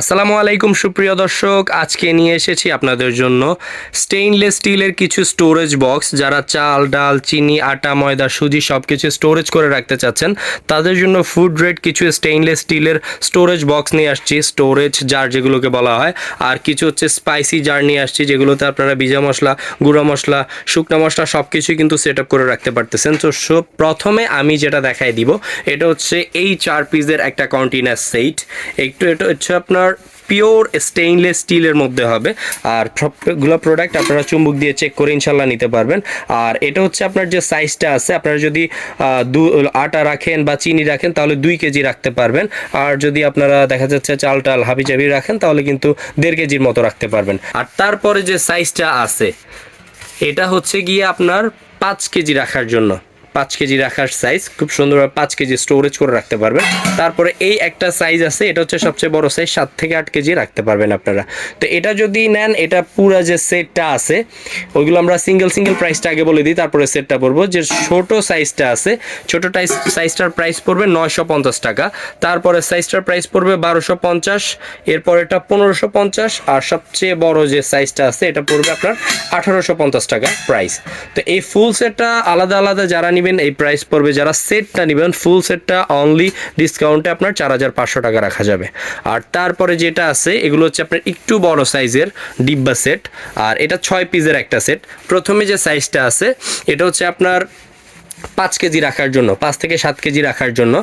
আসসালামু আলাইকুম, সুপ্রিয় দর্শক। আজকে নিয়ে এসেছি আপনাদের জন্য স্টেইনলেস স্টিলের কিছু স্টোরেজ বক্স যারা চাল, ডাল, চিনি, আটা, ময়দা, সুজি সব কিছু স্টোরেজ করে রাখতে চাচ্ছেন। তাদের জন্য ফুড রেড কিছু স্টেইনলেস স্টিলের স্টোরেজ বক্স নিয়ে আসছি। স্টোরেজ জার যেগুলোকে বলা হয়। আর কিছু হচ্ছে স্পাইসি জার নিয়ে আসছি, যেগুলোতে আপনারা ভিজা মশলা, গুঁড়ো মশলা, শুকনো মশলা সব কিছুই কিন্তু সেট আপ করে রাখতে পারতেছেন। তো সব প্রথমে আমি যেটা দেখাই দিব, এটা হচ্ছে এই চার পিসের একটা কন্টিনার সেট একটু এটা হচ্ছে আপনার পিওর স্টেইনলেস স্টিলের মধ্যে হবে। আর সবগুলো প্রোডাক্ট আপনারা চুম্বক দিয়ে চেক করে ইনশাল্লাহ নিতে পারবেন। আর এটা হচ্ছে আপনার যে সাইজটা আছে, আপনারা যদি দু, আটা রাখেন বা চিনি রাখেন, তাহলে দুই কেজি রাখতে পারবেন। আর যদি আপনারা দেখা যাচ্ছে চাল টাল হাবি জাবি রাখেন, তাহলে কিন্তু দেড় কেজির মতো রাখতে পারবেন। আর তারপরে যে সাইজটা আছে, এটা হচ্ছে গিয়ে আপনার পাঁচ কেজি রাখার জন্য। পাঁচ কেজি রাখার সাইজ খুব সুন্দরভাবে পাঁচ কেজি স্টোরেজ করে রাখতে পারবেন। তারপরে এই একটা সাইজ আছে, এটা হচ্ছে সবচেয়ে বড় সাইজ সাত থেকে আট কেজি রাখতে পারবেন আপনারা। তো এটা যদি নেন, এটা পুরো যে সেটটা আছে, ওইগুলো আমরা সিঙ্গেল সিঙ্গেল প্রাইসটা আগে বলে দিই, তারপরে সেটটা বলব যে ছোট সাইজটা আছে, ছোট সাইজটার প্রাইস পড়বে নয়শো পঞ্চাশ টাকা। তারপরে সাইজটার প্রাইস পড়বে বারোশো পঞ্চাশ এরপর এটা পনেরোশো পঞ্চাশ, আর সবচেয়ে বড় যে সাইজটা আছে, এটা পড়বে আপনার আঠারোশো পঞ্চাশ টাকা প্রাইস তো এই ফুল সেটটা আলাদা আলাদা যারা নেবেন, এই প্রাইস পড়বে যারা সেটটা নেবেন ফুল সেটটা অনলি ডিসকাউন্টে আপনার চার হাজার পাঁচশো টাকা রাখা যাবে। আর তারপরে যেটা আছে, এগুলো হচ্ছে আপনার একটু বড় সাইজের ডিব্বা সেট আর এটা ছয় পিসের একটা সেট প্রথমে যে সাইজটা আছে, এটা হচ্ছে আপনার পাঁচ কেজি রাখার জন্য, পাঁচ থেকে সাত কেজি রাখার জন্য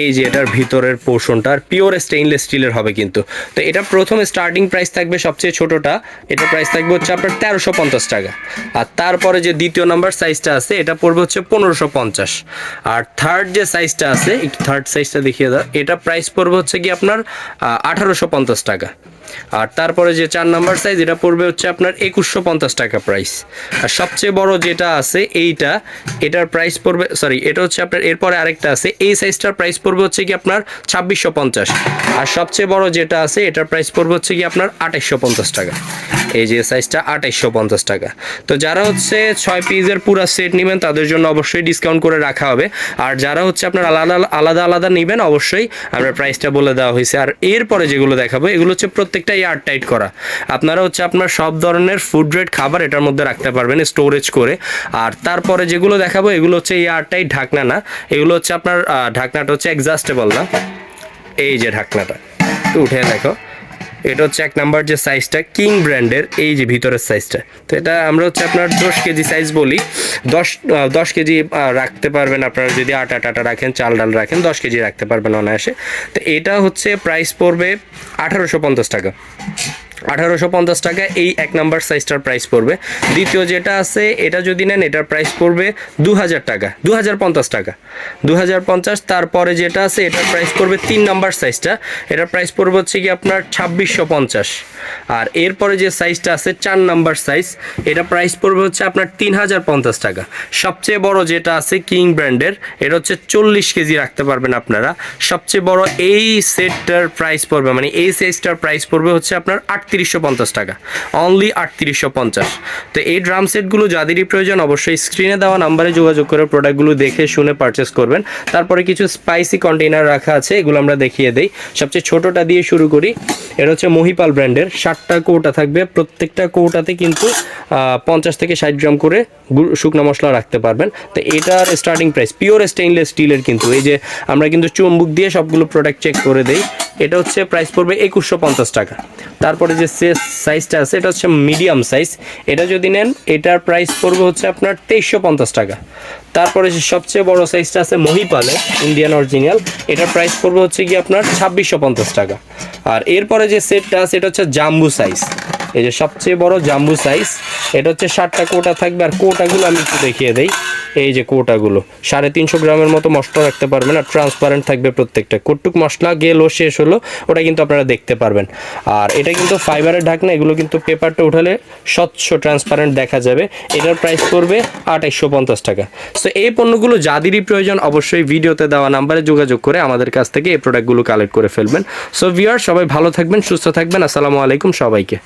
এই যে এটার ভিতরের পোর্শনটা পিওর স্টেইনলেস স্টিলের হবে কিন্তু। তো এটা প্রথম স্টার্টিং প্রাইস থাকবে সবচেয়ে ছোটোটা, এটা প্রাইস থাকবে হচ্ছে আপনার তেরোশো পঞ্চাশ টাকা। আর তারপরে যে দ্বিতীয় নাম্বার সাইজটা আছে, এটা পড়বে হচ্ছে পনেরোশো পঞ্চাশ। আর থার্ড যে সাইজটা আছে থার্ড সাইজটা দেখিয়ে দাও, এটা প্রাইস পড়বে হচ্ছে কি আপনার আঠারোশো পঞ্চাশ টাকা। আর তারপরে যে চার নাম্বার সাইজ এটা পড়বে হচ্ছে আপনার একুশশো পঞ্চাশ টাকা প্রাইস আর সবচেয়ে বড় যেটা আছে এইটা, এটার প্রাইস পড়বে সরি এটা হচ্ছে আপনার, এরপরে আরেকটা আছে, এই সাইজটার প্রাইস পড়বে হচ্ছে কি আপনার ছাব্বিশশো পঞ্চাশ। আর সবচেয়ে বড় যেটা আছে, এটার প্রাইস পড়বে হচ্ছে কি আপনার আঠাইশশো পঞ্চাশ টাকা। এই যে সাইজটা আঠাইশশো পঞ্চাশ টাকা। তো যারা হচ্ছে ছয় পিসের পুরো সেট নেবেন, তাদের জন্য অবশ্যই ডিসকাউন্ট করে রাখা হবে। আর যারা হচ্ছে আপনার আলাদা আলাদা আলাদা নেবেন, অবশ্যই আমরা প্রাইসটা বলে দেওয়া হয়েছে। আর এরপরে যেগুলো দেখাবো, এগুলো হচ্ছে প্রত্যেকটা এয়ার টাইট করা। আপনারা হচ্ছে আপনার সব ধরনের ফুড রেড খাবার এটার মধ্যে রাখতে পারবেন স্টোরেজ করে। আর তারপরে যেগুলো দেখাবো, এগুলো হচ্ছে এয়ার টাইট ঢাকনা না। এগুলো হচ্ছে আপনার ঢাকনাটা হচ্ছে এক্সাস্টেবল না। এই যে ঢাকনাটা, একটু উঠে দেখো। এটা হচ্ছে এক নাম্বার যে সাইজটা কিং ব্র্যান্ডের এই যে ভিতরের সাইজটা তো এটা আমরা হচ্ছে আপনার দশ কেজি সাইজ বলি। দশ দশ কেজি রাখতে পারবেন আপনারা যদি আটা টাটা রাখেন, চাল, ডাল রাখেন, দশ কেজি রাখতে পারবেন অনায়াসে। তো এটা হচ্ছে প্রাইস পড়বে আঠারোশো পঞ্চাশ টাকা। আঠারোশো পঞ্চাশ টাকা, এই এক নাম্বার সাইজটার প্রাইস পড়বে। দ্বিতীয় যেটা আছে, এটা যদি নেন, এটার প্রাইস পড়বে দু হাজার টাকা দু হাজার পঞ্চাশ টাকা। দু হাজার পঞ্চাশ, তারপরে যেটা আছে, এটার প্রাইস পড়বে তিন নাম্বার সাইজটা এটার প্রাইস পড়বে হচ্ছে কি আপনার ছাব্বিশশো পঞ্চাশ। আর এরপরে যে সাইজটা আছে, চার নাম্বার সাইজ এটা প্রাইস পড়বে হচ্ছে আপনার তিন হাজার পঞ্চাশ টাকা। সবচেয়ে বড় যেটা আছে কিং ব্র্যান্ডের এটা হচ্ছে চল্লিশ কেজি রাখতে পারবেন আপনারা। সবচেয়ে বড় এই সেটটার প্রাইস পড়বে মানে এই সাইজটার প্রাইস পড়বে হচ্ছে আপনার আটত্রিশশো পঞ্চাশ টাকা। অনলি আটত্রিশশো পঞ্চাশ। তো এই ড্রাম সেটগুলো যাদেরই প্রয়োজন অবশ্যই স্ক্রিনে দেওয়া নাম্বারে যোগাযোগ করে প্রোডাক্টগুলো দেখে শুনে পারচেস করবেন। তারপরে কিছু স্পাইসি কন্টেনার রাখা আছে, এগুলো আমরা দেখিয়ে দিই। সবচেয়ে ছোটোটা দিয়ে শুরু করি। এটা হচ্ছে মহিপাল ব্র্যান্ডের। ষাটটা কৌটা থাকবে। প্রত্যেকটা কৌটাতে কিন্তু পঞ্চাশ থেকে ষাট গ্রাম করে শুকনো মশলা রাখতে পারবেন। তো এটার স্টার্টিং প্রাইস পিওর স্টেইনলেস স্টিলের কিন্তু। এই যে আমরা কিন্তু চুম্বুক দিয়ে সবগুলো প্রোডাক্ট চেক করে দেই, এটা হচ্ছে প্রাইস পড়বে একুশশো পঞ্চাশ টাকা। তারপরে যে সাইজটা আছে, এটা হচ্ছে মিডিয়াম সাইজ এটা যদি নেন, এটার প্রাইস পড়বে হচ্ছে আপনার তেইশশো পঞ্চাশ টাকা। তারপরে যে সবচেয়ে বড় সাইজটা আছে মহিপালে ইন্ডিয়ান অরিজিনাল এটার প্রাইস পড়বে হচ্ছে কি আপনার ছাব্বিশশো পঞ্চাশ টাকা। আর এরপরে যে সেটটা সেটা হচ্ছে জাম্বু সাইজ এই যে সবচেয়ে বড় জাম্বু সাইজ এটা হচ্ছে ষাটটা কোটা থাকবে। আর কোটাগুলো আমি একটু দেখিয়ে দেই। এই যে কোটাগুলো, সাড়ে তিনশো গ্রামের মতো মশলা রাখতে পারবেন আর ট্রান্সপারেন্ট থাকবে প্রত্যেকটা। কটুক মশলা গেলো, শেষ হলো, ওটা কিন্তু আপনারা দেখতে পারবেন। আর এটা কিন্তু ফাইবারের ঢাকনা, এগুলো কিন্তু পেপারটা উঠালে স্বচ্ছ ট্রান্সপারেন্ট দেখা যাবে। এটার প্রাইস পড়বে আঠাইশশো পঞ্চাশ টাকা। সো এই পণ্যগুলো যাদেরই প্রয়োজন অবশ্যই ভিডিওতে দেওয়া নাম্বারে যোগাযোগ করে আমাদের কাছ থেকে এই প্রোডাক্টগুলো কালেক্ট করে ফেলবেন। সো ভিউয়ার সবাই ভালো থাকবেন, সুস্থ থাকবেন। আসসালামু আলাইকুম সবাইকে।